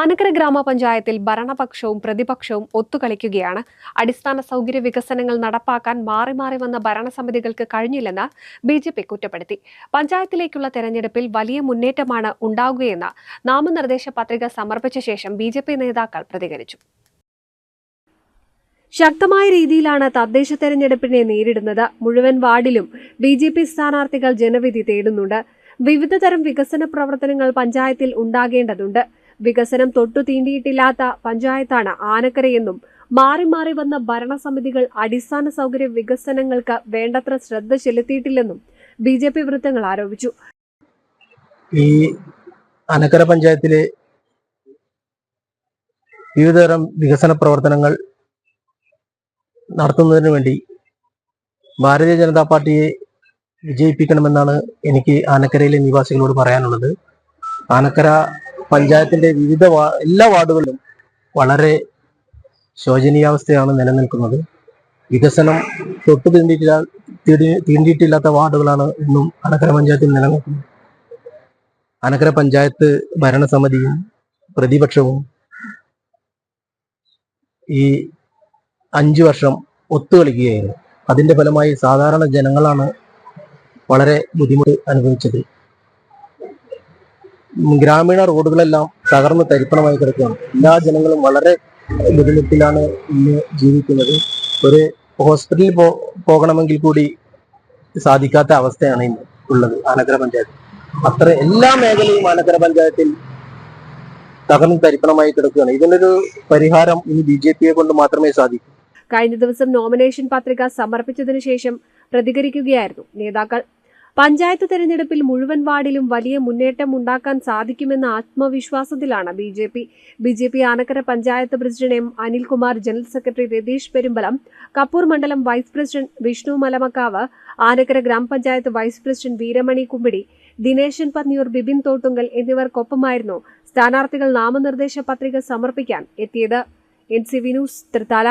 ആനക്കര ഗ്രാമപഞ്ചായത്തിൽ ഭരണപക്ഷവും പ്രതിപക്ഷവും ഒത്തുകളിക്കുകയാണ്. അടിസ്ഥാന സൗകര്യ വികസനങ്ങൾ നടപ്പാക്കാൻ മാറി മാറി വന്ന ഭരണസമിതികൾക്ക് കഴിഞ്ഞില്ലെന്ന് ബി ജെ പി കുറ്റപ്പെടുത്തി. പഞ്ചായത്തിലേക്കുള്ള തെരഞ്ഞെടുപ്പിൽ വലിയ മുന്നേറ്റമാണ് ഉണ്ടാവുകയെന്ന് നാമനിർദ്ദേശ പത്രിക സമർപ്പിച്ച ശേഷം ബി നേതാക്കൾ പ്രതികരിച്ചു. ശക്തമായ രീതിയിലാണ് തദ്ദേശ തെരഞ്ഞെടുപ്പിനെ നേരിടുന്നത്. മുഴുവൻ വാർഡിലും ബി ജെ പി സ്ഥാനാർത്ഥികൾ ജനവിധി തേടുന്നുണ്ട്. വിവിധതരം വികസന പ്രവർത്തനങ്ങൾ പഞ്ചായത്തിൽ ഉണ്ടാകേണ്ടതുണ്ട്. വികസനം തൊട്ടു തീണ്ടിയിട്ടില്ലാത്ത പഞ്ചായത്താണ് ആനക്കരയെന്നും മാറി മാറി വന്ന ഭരണസമിതികൾ അടിസ്ഥാന സൗകര്യ വികസനങ്ങൾക്ക് വേണ്ടത്ര ശ്രദ്ധ ചെലുത്തിയിട്ടില്ലെന്നും ബി ജെ പി വൃത്തങ്ങൾ ആരോപിച്ചു. ഈ ആനക്കര പഞ്ചായത്തിലെ വിവിധതരം വികസന പ്രവർത്തനങ്ങൾ നടത്തുന്നതിന് വേണ്ടി ഭാരതീയ ജനതാ പാർട്ടിയെ വിജയിപ്പിക്കണമെന്നാണ് എനിക്ക് ആനക്കരയിലെ നിവാസികളോട് പറയാനുള്ളത്. ആനക്കര പഞ്ചായത്തിന്റെ വിവിധ എല്ലാ വാർഡുകളിലും വളരെ ശോചനീയാവസ്ഥയാണ് നിലനിൽക്കുന്നത്. വികസനം തൊട്ടു തീണ്ടിയിട്ടില്ല തീണ്ടി- തീണ്ടിയിട്ടില്ലാത്ത വാർഡുകളാണ് ഇന്നും അനക്കര പഞ്ചായത്തിൽ നിലനിൽക്കുന്നത്. അനക്കര പഞ്ചായത്ത് ഭരണസമിതിയും പ്രതിപക്ഷവും ഈ അഞ്ചു വർഷം ഒത്തുകളിക്കുകയായിരുന്നു. അതിന്റെ ഫലമായി സാധാരണ ജനങ്ങളാണ് വളരെ ബുദ്ധിമുട്ട് അനുഭവിച്ചത്. ഗ്രാമീണ റോഡുകളെല്ലാം തകർന്ന് തരിപ്പണമായി കിടക്കുകയാണ്. എല്ലാ ജനങ്ങളും വളരെ ബുദ്ധിമുട്ടിലാണ് ഇന്ന് ജീവിക്കുന്നത്. ഒരു ഹോസ്പിറ്റലിൽ പോ പോകണമെങ്കിൽ കൂടി സാധിക്കാത്ത അവസ്ഥയാണ് ഇന്ന് ഉള്ളത് ആനക്കര പഞ്ചായത്ത്. അത്ര എല്ലാ മേഖലയും ആനക്കര പഞ്ചായത്തിൽ തകർന്ന് തരിപ്പണമായി കിടക്കുകയാണ്. ഇതിനൊരു പരിഹാരം ഇനി ബി ജെ പിയെ കൊണ്ട് മാത്രമേ സാധിക്കൂ. കഴിഞ്ഞ ദിവസം നോമിനേഷൻ പത്രിക സമർപ്പിച്ചതിനു ശേഷം പ്രതികരിക്കുകയായിരുന്നു. നേതാക്കൾ പഞ്ചായത്ത് തെരഞ്ഞെടുപ്പിൽ മുഴുവൻ വാർഡിലും വലിയ മുന്നേറ്റം ഉണ്ടാക്കാൻ സാധിക്കുമെന്ന ആത്മവിശ്വാസത്തിലാണ് B J P. B J P Anakkara panchayat president M Anilkumar general secretary Ratheesh Perumbalam Kappur മണ്ഡലം വൈസ് പ്രസിഡന്റ് വിഷ്ണു മലമക്കാവ് ആനക്കര ഗ്രാമപഞ്ചായത്ത് വൈസ് പ്രസിഡന്റ് വീരമണി കുമ്പിടി ദിനേശൻ പന്നിയൂർ ബിബിൻ തോട്ടുങ്കൽ എന്നിവർക്കൊപ്പമായിരുന്നു സ്ഥാനാർത്ഥികൾ നാമനിർദ്ദേശ പത്രിക സമർപ്പിക്കാൻ എത്തിയത്. N C V news Thrithala.